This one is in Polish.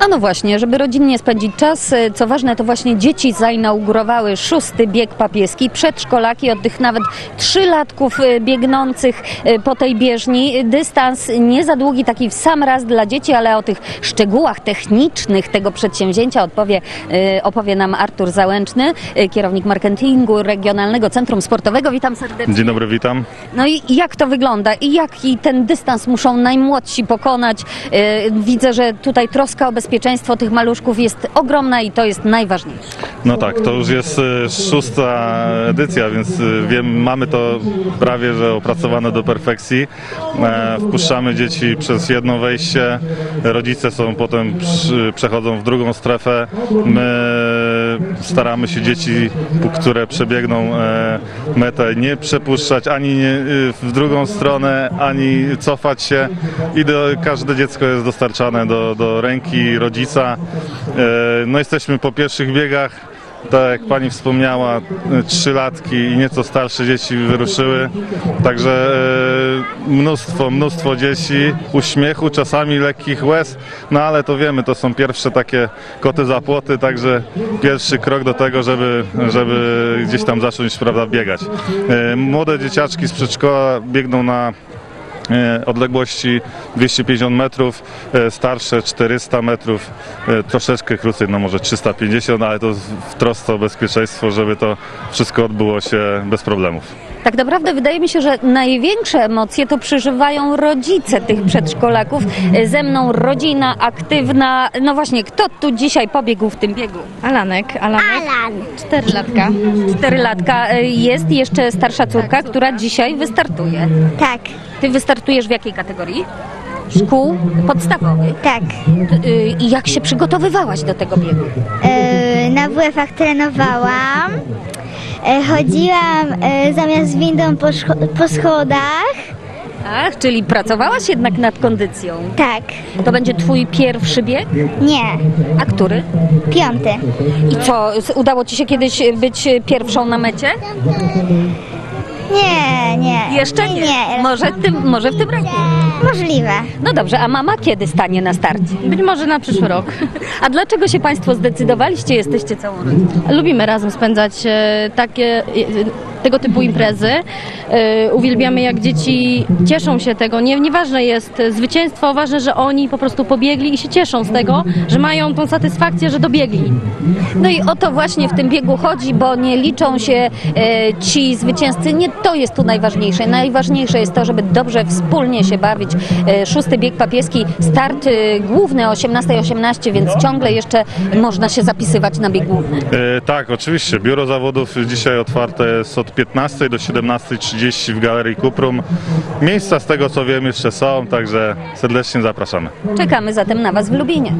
A no właśnie, żeby rodzinnie spędzić czas, e, co ważne, to właśnie dzieci zainaugurowały szósty bieg papieski, przedszkolaki od tych nawet trzylatków e, biegnących e, po tej bieżni. Dystans nie za długi, taki w sam raz dla dzieci, ale o tych szczegółach technicznych tego przedsięwzięcia odpowie, opowie nam Artur Załęczny, kierownik marketingu Regionalnego Centrum Sportowego. Witam serdecznie. Dzień dobry, witam. No i jak to wygląda i jaki ten dystans muszą najmłodsi pokonać? Widzę, że tutaj troska o bezpieczeństwo tych maluszków jest ogromna i to jest najważniejsze. No tak, to już jest e, szósta edycja, więc e, wiem, mamy to prawie, że opracowane do perfekcji. E, Wpuszczamy dzieci przez jedno wejście, rodzice są potem, przechodzą w drugą strefę. My staramy się dzieci, które przebiegną e, metę, nie przepuszczać ani e, w drugą stronę, ani cofać się. I do, każde dziecko jest dostarczane do, do ręki rodzica. E, No jesteśmy po pierwszych biegach. Tak jak pani wspomniała, trzylatki i nieco starsze dzieci wyruszyły. Także mnóstwo, mnóstwo dzieci, uśmiechu, czasami lekkich łez, no ale to wiemy, to są pierwsze takie koty za płoty, także pierwszy krok do tego, żeby, żeby gdzieś tam zacząć prawda, biegać. E, Młode dzieciaczki z przedszkola biegną na odległości 250 metrów, e, starsze 400 metrów, e, troszeczkę krócej, no może 350, ale to w trosce o bezpieczeństwo, żeby to wszystko odbyło się bez problemów. Tak naprawdę wydaje mi się, że największe emocje to przeżywają rodzice tych przedszkolaków. E, Ze mną rodzina aktywna. No właśnie, kto tu dzisiaj pobiegł w tym biegu? Alanek, Alanek, Alan. czterylatka. Czterylatka. E, Jest jeszcze starsza córka, która dzisiaj wystartuje. Tak, Ty wystartujesz w jakiej kategorii? Szkół podstawowych. tak. Y, I jak się przygotowywałaś do tego biegu? E, na WF-ach trenowałam. E, chodziłam e, zamiast windą po, szcho- po schodach. Ach, czyli pracowałaś jednak nad kondycją. Tak. To będzie twój pierwszy bieg? Nie. A który? Piąty. I co, s- udało ci się kiedyś być pierwszą na mecie? Nie, nie. Jeszcze nie. Nie. Może, tym, może w tym roku. Możliwe. No dobrze, a mama kiedy stanie na starcie? Być może na przyszły rok. A dlaczego się Państwo zdecydowaliście? Jesteście całą rodziną. Lubimy razem spędzać e, takie, e, tego typu imprezy. E, Uwielbiamy jak dzieci cieszą się tego. Nie, nieważne jest zwycięstwo, ważne, że oni po prostu pobiegli i się cieszą z tego, że mają tą satysfakcję, że dobiegli. No i o to właśnie w tym biegu chodzi, bo nie liczą się e, ci zwycięzcy. Nie to jest tu najważniejsze. Najważniejsze jest to, żeby dobrze wspólnie się bawić. E, szósty bieg papieski, start główny o 18.18, więc ciągle jeszcze można się zapisywać na bieg główny. E, tak, oczywiście. Biuro zawodów dzisiaj otwarte jest od 15 do 17.30 w Galerii Kuprum. Miejsca z tego co wiem jeszcze są, także serdecznie zapraszamy. Czekamy zatem na Was w Lubinie.